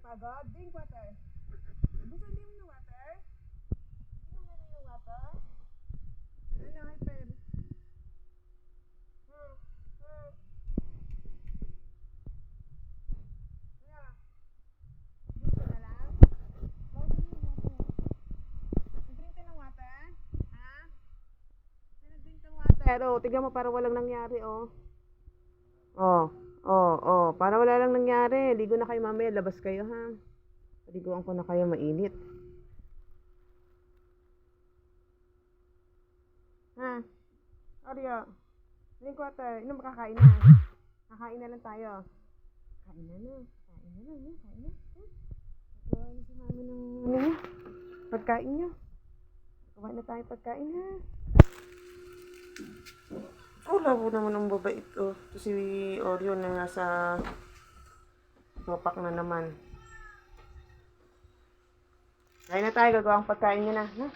napagod? Drink water. Gusto hindi mo ng water? Hindi mo na yung water? Ano, hyper? Hmm. Hmm. Pero, tignan mo para walang nangyari, oh. Oh, oh, oh. Para wala lang nangyari. Ligo na kayo mamaya. Labas kayo, ha? Liguan ko na kayo mainit. Ha? Oreo. Drink water. Inom makakain na. Kakain na lang tayo. Kain na na. Kain na ha? Kain na. Ha? Nagawa na si mama ng ano niya. Pagkain niyo. Kumain na tayo pagkain, ha? Oh, labo naman ang babae ito. Ito si Oreo na nasa wapak na naman. Kain na tayo, gagawa ang pagkain niya na. Ha?